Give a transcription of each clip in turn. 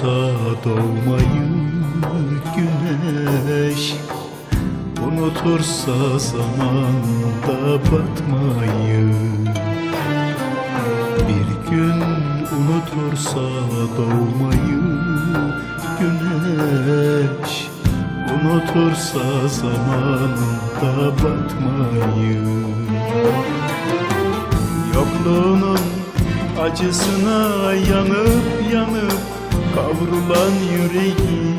unutursa doğmayı güneş Unutursa zamanda batmayı. Bir gün unutursa doğmayı güneş Unutursa zamanında batmayı. Yokluğunun acısına yanıp yanıp kavrulan yüreği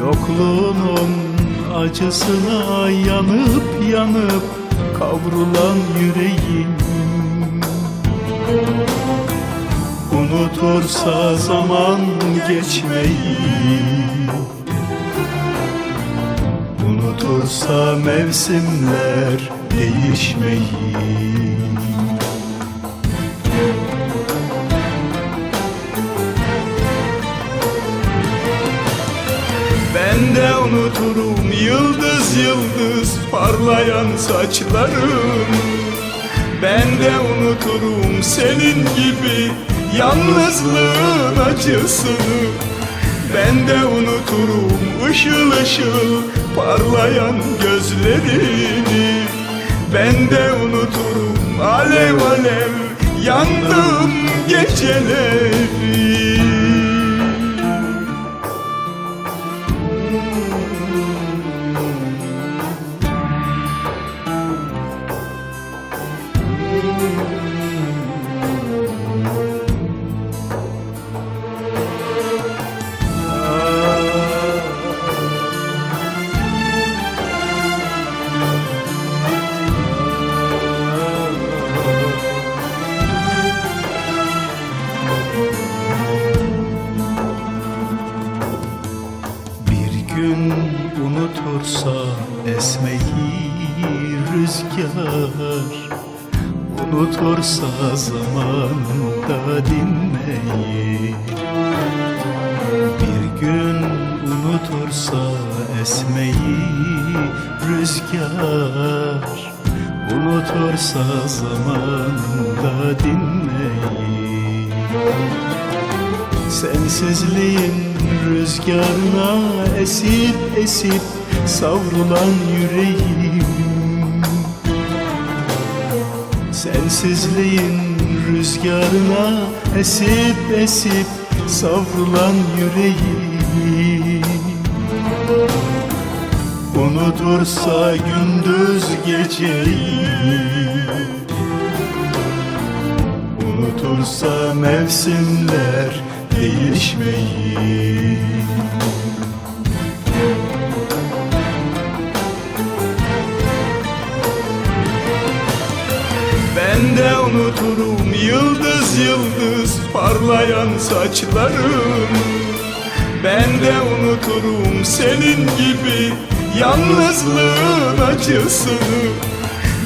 Yokluğunun acısına yanıp yanıp kavrulan yüreğim. Unutursa zaman geçmeyi Unutursa mevsimler değişmeyi Ben de unuturum yıldız yıldız parlayan saçlarım. Ben de unuturum senin gibi yalnızlığın acısını. Ben de unuturum ışıl ışıl parlayan gözlerini. Ben de unuturum alev alev yandığım geceleri gün unutursa esmeyi rüzgar Unutursa zamanda dinmeyi. Bir gün unutursa esmeyi rüzgar. Unutursa zamanda dinmeyi. Sensizliğin rüzgarına esip esip savrulan yüreğim Sensizliğin rüzgarına esip esip savrulan yüreğim. Unutursa gündüz geceyi Unutursa mevsimler değişmeyi Ben de unuturum yıldız yıldız parlayan saçlarım. Ben de unuturum senin gibi yalnızlığın acısını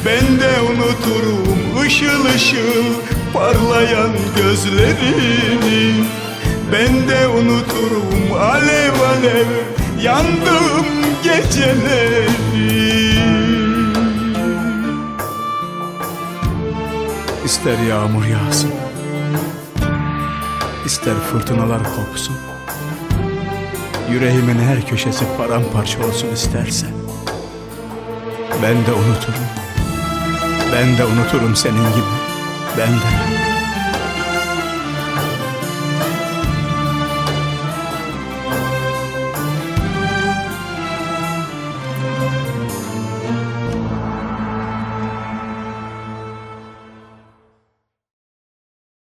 Ben de unuturum ışıl ışıl parlayan gözlerini. Ben de unuturum alev alev yandığım geceleri İster yağmur yağsın ister fırtınalar kopsun Yüreğimin her köşesi paramparça olsun istersen. Ben de unuturum Ben de unuturum senin gibi Ben de